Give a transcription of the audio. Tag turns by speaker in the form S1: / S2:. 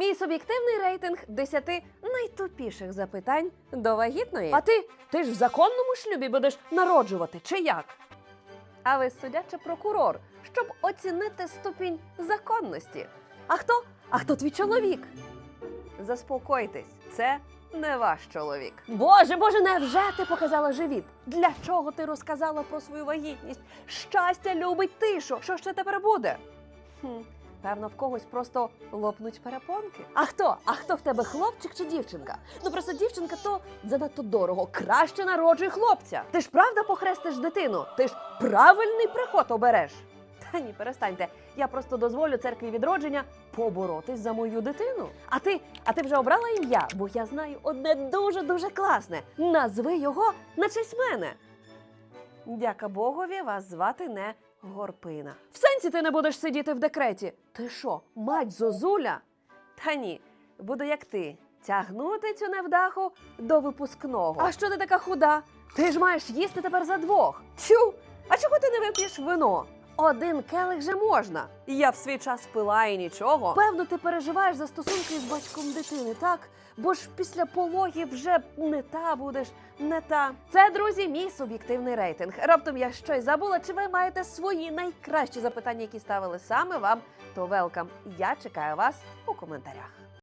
S1: Мій суб'єктивний рейтинг 10 найтупіших запитань до вагітної. А ти, ти ж в законному шлюбі будеш народжувати, чи як? А ви суддя чи прокурор, щоб оцінити ступінь законності. А хто? А хто твій чоловік? Заспокойтесь, це не ваш чоловік. Боже, боже, невже ти показала живіт? Для чого ти розказала про свою вагітність? Щастя любить тишу. Що ще тепер буде? Хм, певно, в когось просто лопнуть перепонки. А хто? А хто в тебе хлопчик чи дівчинка? Ну просто дівчинка то занадто дорого. Краще народжуй хлопця. Ти ж правда похрестиш дитину? Ти ж правильний приход обереш. Та ні, перестаньте. Я просто дозволю церкві відродження поборотись за мою дитину. А ти, а ти вже обрала ім'я, бо я знаю одне дуже дуже класне. Назви його на честь мене. Дяка Богові, вас звати не Горпина. В сенсі ти не будеш сидіти в декреті. Ти що, мать Зозуля? Та ні, буду як ти. Тягнути цю невдаху до випускного. А що ти така худа? Ти ж маєш їсти тепер за двох. Тю! А чого ти не вип'єш вино? Один келих же можна. Я в свій час пила і нічого. Певно, ти переживаєш за стосунки з батьком дитини, так? Бо ж після пологів вже не та будеш, не та. Це, друзі, мій суб'єктивний рейтинг. Раптом я щось забула, чи ви маєте свої найкращі запитання, які ставили саме вам, то велкам. Я чекаю вас у коментарях.